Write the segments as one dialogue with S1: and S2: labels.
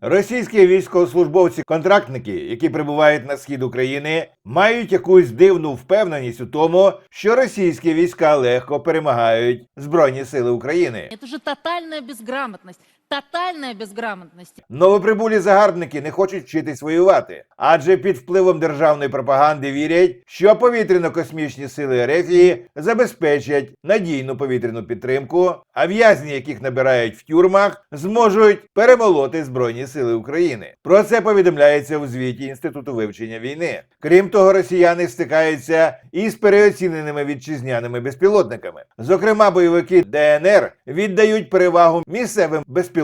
S1: Російські військовослужбовці-контрактники, які прибувають на схід України, мають якусь дивну впевненість у тому, що російські війська легко перемагають Збройні Сили України.
S2: Це ж тотальна безграмотность. Тотальная безграмотность.
S1: Новоприбулі загарбники не хочуть вчитись воювати, адже під впливом державної пропаганди вірять, що повітряно-космічні сили Ерефії забезпечать надійну повітряну підтримку, а в'язні, яких набирають в тюрмах, зможуть перемолоти Збройні Сили України. Про це повідомляється у звіті Інституту вивчення війни. Крім того, росіяни стикаються із переоціненими вітчизняними безпілотниками. Зокрема, бойовики ДНР віддають перевагу місцевим безпілотникам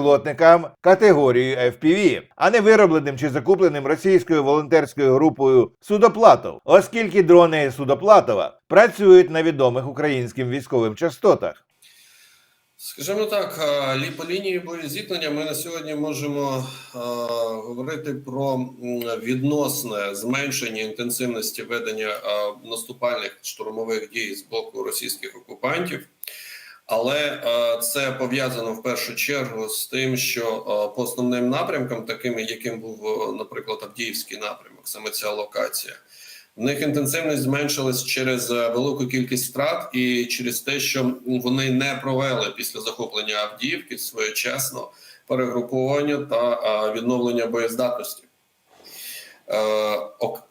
S1: категорії FPV, а не виробленим чи закупленим російською волонтерською групою Судоплатов, оскільки дрони Судоплатова працюють на відомих українським військовим частотах.
S3: Скажімо так, е, по лінії боєзіткнення ми на сьогодні можемо е, говорити про відносне зменшення інтенсивності ведення е, наступальних штурмових дій з боку російських окупантів. Але е, це пов'язано в першу чергу з тим, що е, по основним напрямкам, таким яким був, е, наприклад, Авдіївський напрямок, саме ця локація, в них інтенсивність зменшилась через велику кількість втрат і через те, що вони не провели після захоплення Авдіївки своєчасно перегруповування та відновлення боєздатності. Е,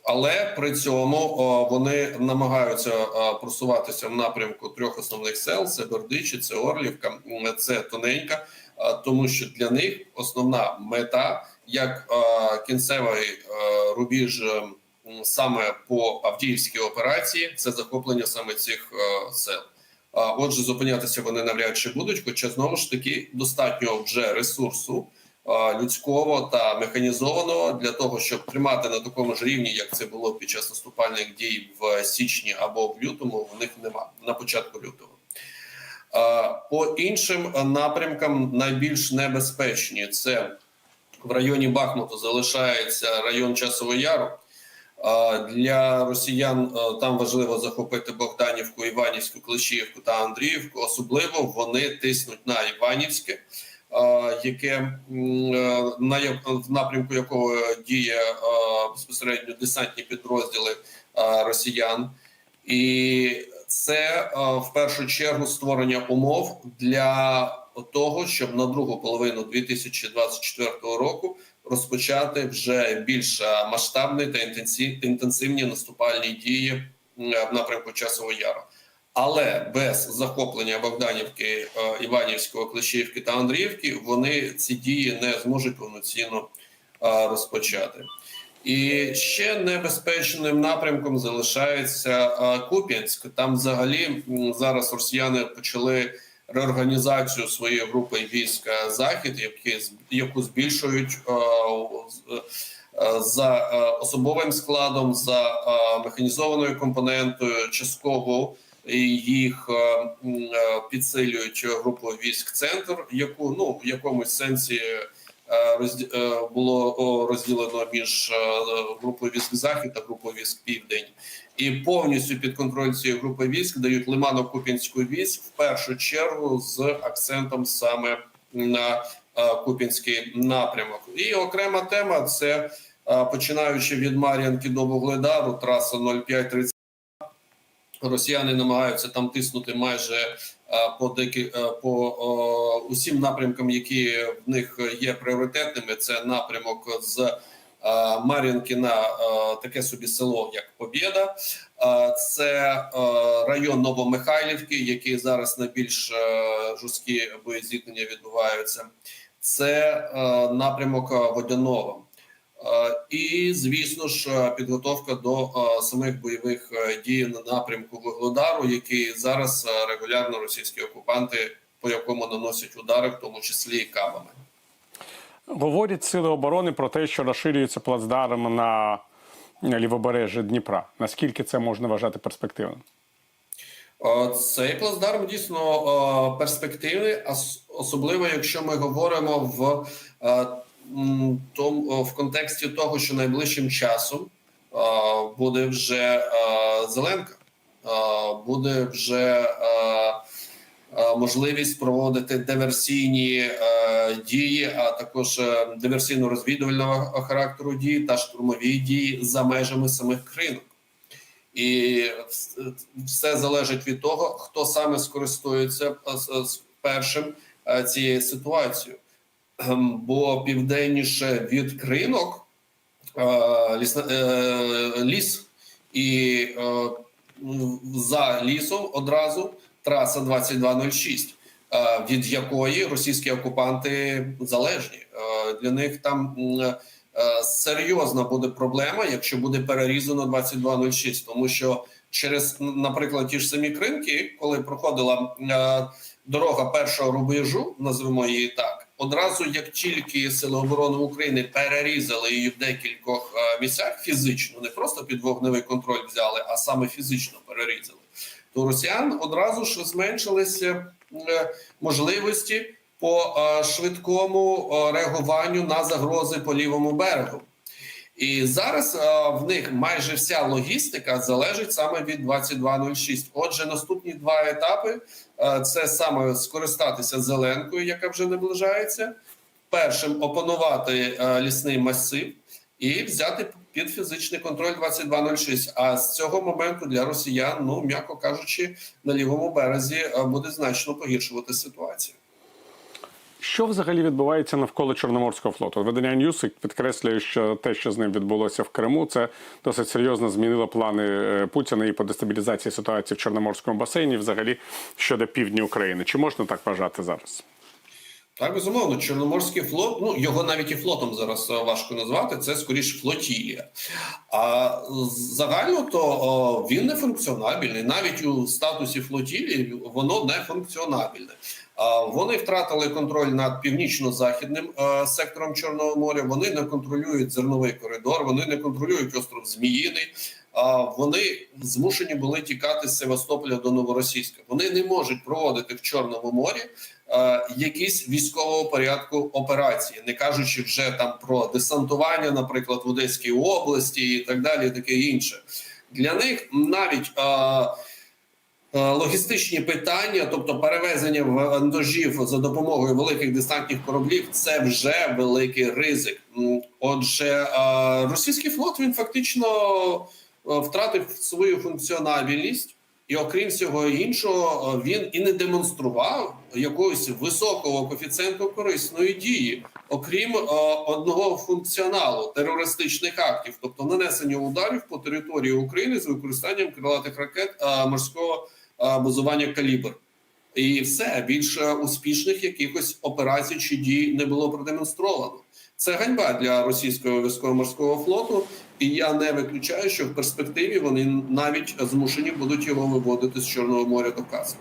S3: Але при цьому вони намагаються е, просуватися в напрямку трьох основних сел: це Бердичі, це Орлівка, це Тоненька, е, тому що для них основна мета як кінцевий рубіж саме по Авдіївській операції, це захоплення саме цих сел. Отже, зупинятися вони навряд чи будуть, хоча знову ж таки достатньо вже ресурсу людського та механізованого для того, щоб тримати на такому ж рівні, як це було під час наступальних дій в січні або в лютому. В них нема на початку лютого. По іншим напрямкам найбільш небезпечні це в районі Бахмуту залишається район Часового Яру. Для росіян е, там важливо захопити Богданівку, Іванівську, Клещіївку та Андріївку. Особливо вони тиснуть на Іванівське, е, яке е, на в напрямку якого діє безпосередньо десантні підрозділи росіян, і це в першу чергу створення умов для того, щоб на другу половину 2024 року розпочати вже більш масштабні та інтенсив- інтенсивні наступальні дії в напрямку Часового Яру. Але без захоплення Богданівки, е, Іванівського, Клещіївки та Андріївки вони ці дії не зможуть повноцінно е, розпочати. І ще небезпечним напрямком залишається е, Куп'янськ. Там взагалі зараз росіяни почали реорганізацію своєї групи військ захід, яку збільшують за особовим складом, за механізованою компонентою, частково їх е, е, підсилюють групу військ центр, яку ну в якомусь сенсі е, було розділено між групою військ захід та групою військ південь, і повністю під контроль цієї групи військ дають Лимано-Купінську військ в першу чергу з акцентом саме на Купінський напрямок. І окрема тема це починаючи від Мар'янки до Вугледару, траса 0530. Росіяни намагаються там тиснути майже е, по декі е, по усім напрямкам, які в них є пріоритетними. Це напрямок з е, Мар'їнки на таке собі село, як Побєда. Це район Новомихайлівки, який зараз найбільш жорсткі боєзіткнення відбуваються. Це напрямок Водяного. Е, І, звісно ж, е, підготовка до е, самих бойових е, дій на напрямку Вугледару, який зараз е, регулярно російські окупанти по якому наносять удари, в тому числі і кабами.
S4: Говорять сили оборони про те, що розширюється плацдарм на лівобережжя Дніпра. Наскільки це можна вважати перспективним?
S3: Е, Цей плацдарм дійсно е, перспективний, ос- особливо якщо ми говоримо в е, м, том- в контексті того, що найближчим часом буде вже Зеленка, буде вже можливість проводити диверсійні дії, а також е, диверсійно-розвідувального характеру дії та штурмові дії за межами самих кринок. І все залежить від того, хто саме скористується першим е, цією ситуацією. Ем, Бо південніше від кринок е, е, ліс, і е, за лісом одразу траса 2206, е, від якої російські окупанти залежні. Для них там серйозна буде проблема, якщо буде перерізано 2206, тому що через, наприклад, ті ж самі кринки, коли проходила дорога першого рубежу, назвемо її так, одразу як тільки Сили оборони України перерізали її в декількох е, місцях фізично, не просто під вогневий контроль взяли, а саме фізично перерізали, то росіян одразу ж зменшилися е, можливості по е, швидкому реагуванню на загрози по лівому берегу. І зараз е, в них майже вся логістика залежить саме від 2206. Отже, наступні два етапи е, це саме скористатися зеленкою, яка вже наближається. Першим опанувати е, лісний масив і взяти під фізичний контроль 2206. А з цього моменту для росіян, ну м'яко кажучи, на лівому березі е, буде значно погіршувати ситуацію.
S4: Що взагалі відбувається навколо Чорноморського флоту? Видання Ньюсик підкреслює, що те, що з ним відбулося в Криму, це досить серйозно змінило плани е, Путіна і по дестабілізації ситуації в Чорноморському басейні, взагалі щодо півдні України. Чи можна так вважати зараз?
S3: Так, безумовно, Чорноморський флот, ну його навіть і флотом зараз е, важко назвати, це скоріш флотілія. А загально то о, він не функціонабельний. Навіть у статусі флотілії воно не функціонабельне. А вони втратили контроль над північно-західним е, сектором Чорного моря. Вони не контролюють зерновий коридор, вони не контролюють остров Зміїний. А вони змушені були тікати з Севастополя до Новоросійська. Вони не можуть проводити в Чорному морі якісь військового порядку операції, не кажучи вже там про десантування, наприклад, в Одеській області і так далі, і таке інше. Для них навіть е, е, логістичні питання, тобто перевезення вантажів за допомогою великих десантних кораблів, це вже великий ризик. Отже, е, російський флот він фактично е, втратив свою функціональність. І окрім всього іншого, е, він і не демонстрував якогось високого коефіцієнту корисної дії, окрім е, одного функціоналу терористичних актів, тобто нанесення ударів по території України з використанням крилатих ракет е, морського базування калібр. І все більше успішних якихось операцій чи дій не було продемонстровано. Це ганьба для російського військово-морського флоту, і я не виключаю, що в перспективі вони навіть змушені будуть його виводити з Чорного моря до Каспу.